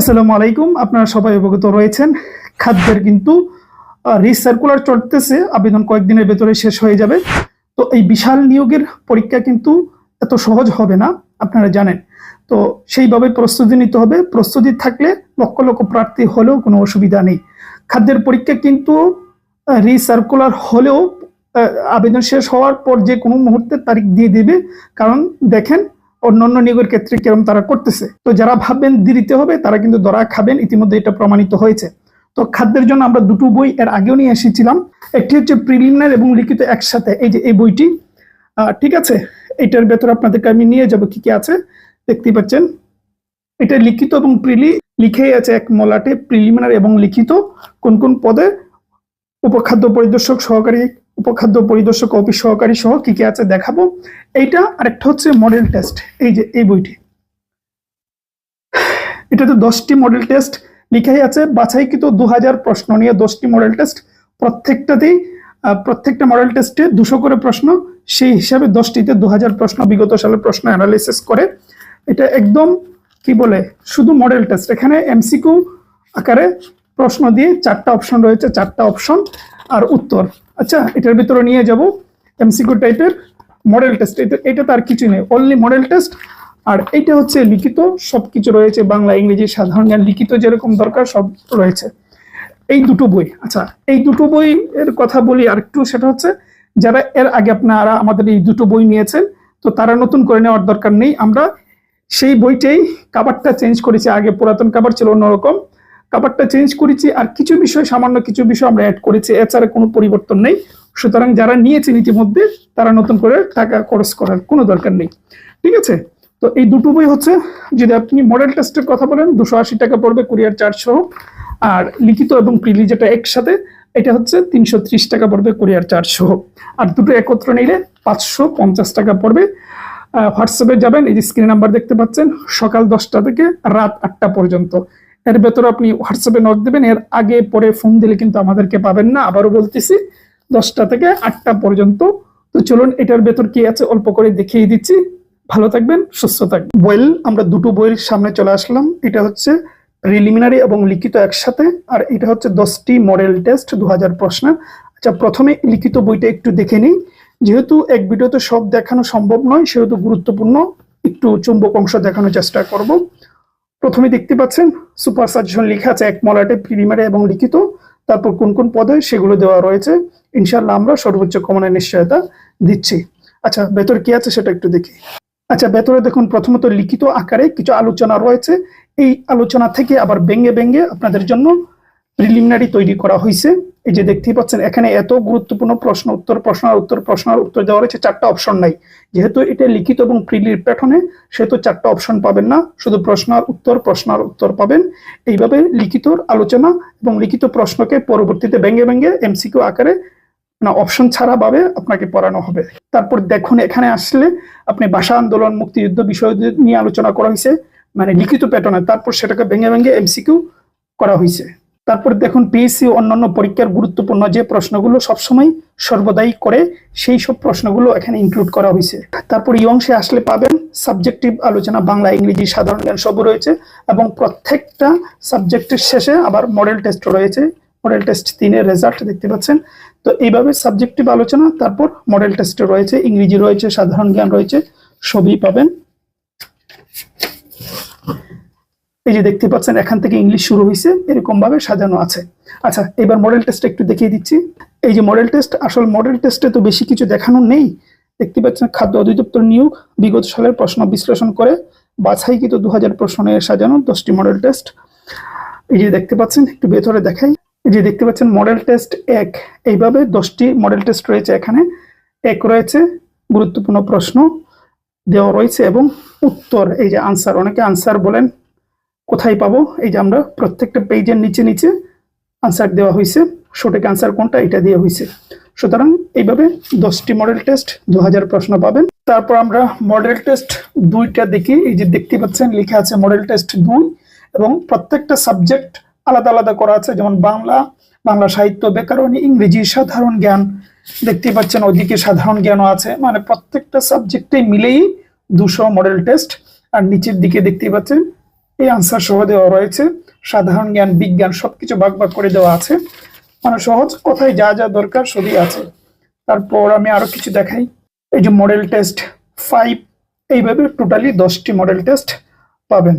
আসসালামু আলাইকুম। আপনারা সবাই অবগত রয়েছেন। খাদ্যের কিন্তু রিসার্কুলার চলতেছে। আবেদন কয়েকদিনের ভেতরে শেষ হয়ে যাবে। তো এই বিশাল নিয়োগের পরীক্ষা কিন্তু এত সহজ হবে না, আপনারা জানেন। তো সেইভাবে প্রস্তুতি নিতে হবে। প্রস্তুতি থাকলে লক্ষ লক্ষ প্রার্থী হলেও কোনো অসুবিধা নেই। খাদ্যের পরীক্ষা কিন্তু রিসার্কুলার হলেও আবেদন শেষ হওয়ার পর যে কোনো মুহূর্তে তারিখ দিয়ে দেবে। কারণ দেখেন অন্যান্য নিয়োগের ক্ষেত্রে কীরকম তারা করতেছে। তো যারা ভাববেন দেরিতে হবে, তারা কিন্তু ধরা খাবেন, ইতিমধ্যে এটা প্রমাণিত হয়েছে। তো খাদ্যের জন্য আমরা দুটো বই এর আগেও নিয়ে এসেছিলাম। একটি হচ্ছে প্রিলিমিনার এবং লিখিত একসাথে। এই যে এই বইটি ঠিক আছে? এটার ভেতরে আপনাদেরকে আমি নিয়ে যাব, কি কি আছে? দেখতে পাচ্ছেন। এটা লিখিত এবং প্রিলি লিখেই আছে এক মলাটে প্রিলিমিনার এবং লিখিত। কোন কোন পদে উপখাদ্য পরিদর্শক সহকারী উপখাদ্য পরিদর্শক অফিস সহকারী সহ কি কি আছে দেখাবো। এইটা আরেকটা হচ্ছে মডেল টেস্ট এই যে, এই বইটি। এটাতে দশটি মডেল টেস্ট লিখাই আছে। বাছাইকৃত দু হাজার প্রশ্ন নিয়ে দশটি মডেল টেস্ট প্রত্যেকটাতেই প্রত্যেকটা মডেল টেস্টে দুশো করে প্রশ্ন। সেই হিসাবে দশটিতে দু হাজার প্রশ্ন, বিগত সালের প্রশ্ন অ্যানালিসিস করে। এটা একদম, কি বলে, শুধু মডেল টেস্ট এখানে এমসিকিউ আকারে প্রশ্ন দিয়ে চারটা অপশন রয়েছে, চারটা অপশন আর উত্তর। আচ্ছা এটার ভিতরে নিয়ে যাব এমসিকিউ টাইপের মডেল টেস্ট। এটা এটা তার কিছু নেই অনলি মডেল টেস্ট আর এইটা হচ্ছে লিখিত, সবকিছু রয়েছে বাংলা, ইংরেজি, সাধারণ জ্ঞান, লিখিত যেরকম দরকার সব রয়েছে। এই দুটো বই আচ্ছা এই দুটো বই এর কথা বলি আর একটু সেটা হচ্ছে যারা এর আগে আপনারা আমাদের এই দুটো বই নিয়েছেন, তো তারা নতুন করে নেওয়ার দরকার নেই। আমরা সেই বইটাই কাবারটা চেঞ্জ করেছি, আগে পুরাতন কাবার ছিল অন্যরকম। কাভারটা চেঞ্জ করেছি আর কিছু বিষয়, সামান্য কিছু বিষয় আমরা অ্যাড করেছি, এছাড়া কোনো পরিবর্তন নেই। সুতরাং যারা নিয়েছেন ইতিমধ্যে, তারা নতুন করে টাকা খরচ করার কোনো দরকার নেই। ঠিক আছে? তো এই দুটো বই হচ্ছে, যদি আপনি মডেল টেস্টের কথা বলেন, দুশো আশি টাকা পড়বে কুরিয়ার চার্জ সহ। আর লিখিত এবং প্রিলি যেটা একসাথে, এটা হচ্ছে তিনশো ত্রিশ টাকা পড়বে কুরিয়ার চার্জ সহ। আর দুটো একত্র নিলে পাঁচশো পঞ্চাশ টাকা পড়বে। হোয়াটসঅ্যাপে যাবেন, এই যে স্ক্রিন নাম্বার দেখতে পাচ্ছেন, সকাল দশটা থেকে রাত আটটা পর্যন্ত। এর ভেতরে আপনি হোয়াটসঅ্যাপে নক দেবেন, এর আগে, পরে ফোন দিলে কিন্তু আমাদেরকে পাবেন না। আবারও বলতেছি, দশটা থেকে আটটা পর্যন্ত। তো চলুন, এটার ভেতর কি আছে অল্প করে দেখিয়ে দিচ্ছি। ভালো থাকবেন, সুস্থ থাকবেন। ওয়েল আমরা দুটো বইয়ের সামনে চলে আসলাম। এটা হচ্ছে প্রিলিমিনারি এবং লিখিত একসাথে, আর এটা হচ্ছে দশটি মডেল টেস্ট দু হাজার প্রশ্নের। আচ্ছা প্রথমে লিখিত বইটা একটু দেখে নিই। যেহেতু এক ভিডিওতে সব দেখানো সম্ভব নয়, সেহেতু গুরুত্বপূর্ণ। একটু চুম্বক অংশ দেখানোর চেষ্টা করব। প্রথমে দেখতে পাচ্ছেন, সুপার সাজেশন লেখা আছে এক মলাটে, প্রিলিমিনারি এবং লিখিত। তারপর কোন কোন পদে সেগুলো দেওয়া রয়েছে। ইনশাল্লাহ আমরা সর্বোচ্চ কমনের নিশ্চয়তা দিচ্ছি। আচ্ছা ভেতর কি আছে সেটা একটু দেখি। আচ্ছা ভেতরে দেখুন, প্রথমত লিখিত আকারে কিছু আলোচনা রয়েছে। এই আলোচনা থেকে আবার ব্যঙ্গে ব্যঙ্গে আপনাদের জন্য প্রিলিমিনারি তৈরি করা হয়েছে এই যে দেখতেই পাচ্ছেন, এখানে এত গুরুত্বপূর্ণ প্রশ্ন, উত্তর প্রশ্ন উত্তর প্রশ্ন উত্তর দেওয়া রয়েছে চারটা অপশন নাই। যেহেতু এটা লিখিত এবং প্রিলির প্যাটনে সেহেতু চারটা অপশন পাবেন না। শুধু প্রশ্ন আর উত্তর, প্রশ্ন আর উত্তর পাবেন। এইভাবে লিখিত আলোচনা এবং লিখিত প্রশ্নকে পরবর্তীতে ব্যঙ্গে ব্যঙ্গে এমসিকিউ আকারে না অপশন ছাড়া ভাবে আপনাকে পড়ানো হবে। তারপর দেখুন, এখানে আসলে আপনি ভাষা আন্দোলন, মুক্তিযুদ্ধ বিষয় নিয়ে আলোচনা করা হয়েছে মানে লিখিত প্যাটার্নে। তারপর সেটাকে ভেঙে ভেঙে এমসিকিউ করা হয়েছে। তারপর দেখুন পিএসসি অন্যান্য পরীক্ষার গুরুত্বপূর্ণ যে প্রশ্নগুলো সবসময় সর্বদাই করে, সেই সব প্রশ্নগুলো এখানে ইনক্লুড করা হয়েছে। তারপর এই অংশে আসলে পাবেন সাবজেক্টিভ আলোচনা, বাংলা, ইংরেজি, সাধারণ জ্ঞান সব রয়েছে এবং প্রত্যেকটা সাবজেক্টের শেষে আবার মডেল টেস্ট রয়েছে। মডেল টেস্ট তিনের রেজাল্ট দেখতে পাচ্ছেন। তো এইভাবে সাবজেক্টিভ আলোচনা, তারপর মডেল টেস্টে রয়েছে, ইংরেজি রয়েছে, সাধারণ জ্ঞান রয়েছে, সবই পাবেন। এই যে দেখতে পাচ্ছেন, এখান থেকে ইংলিশ শুরু হয়েছে এরকম ভাবে সাজানো আছে। আচ্ছা এবার মডেল টেস্ট একটু দেখিয়ে দিচ্ছি। এই যে মডেল টেস্ট আসল মডেল টেস্টে তো বেশি কিছু দেখানো নেই। দেখতে পাচ্ছেন, খাদ্য অধিদপ্তর নিয়োগ, বিগত সালের প্রশ্ন বিশ্লেষণ করে, বাছাইকৃত দু হাজার প্রশ্নে সাজানো দশটি মডেল টেস্ট এই যে দেখতে পাচ্ছেন, একটু ভেতরে দেখাই। এই যে দেখতে পাচ্ছেন মডেল টেস্ট এক। এইভাবে দশটি মডেল টেস্ট রয়েছে এখানে। এক রয়েছে, গুরুত্বপূর্ণ প্রশ্ন দেওয়া রয়েছে এবং উত্তর, এই যে আনসার অনেকে আনসার বলেন। কোথায় পাবো? এই যে আমরা প্রত্যেকটা পেজের নিচে নিচে আনসার দেওয়া হয়েছে। সঠিক আনসার কোনটা? এটা দেওয়া হয়েছে। সুতরাং এইভাবে দশটি মডেল টেস্ট দু হাজার প্রশ্ন পাবেন। তারপর আমরা মডেল টেস্ট দুইটা দেখি। এই যে দেখতে পাচ্ছেন, লেখা আছে মডেল টেস্ট দুই এবং প্রত্যেকটা সাবজেক্ট আলাদা আলাদা করা আছে। যেমন বাংলা বাংলা সাহিত্য, ব্যাকরণ, ইংরেজি, সাধারণ জ্ঞান। দেখতে পাচ্ছেন ওইদিকে সাধারণ জ্ঞানও আছে। মানে প্রত্যেকটা সাবজেক্টে মিলেই দুশো মডেল টেস্ট আর নিচের দিকে দেখতে পাচ্ছেন এই আনসার সহ দেওয়া রয়েছে। সাধারণ জ্ঞান, বিজ্ঞান সবকিছু ভাগ ভাগ করে দেওয়া আছে। মানে সহজ কোথায় যা যা দরকার সবই আছে। তারপর আমি আরও কিছু দেখাই। এই যে মডেল টেস্ট ফাইভ এইভাবে টোটালি দশটি মডেল টেস্ট পাবেন।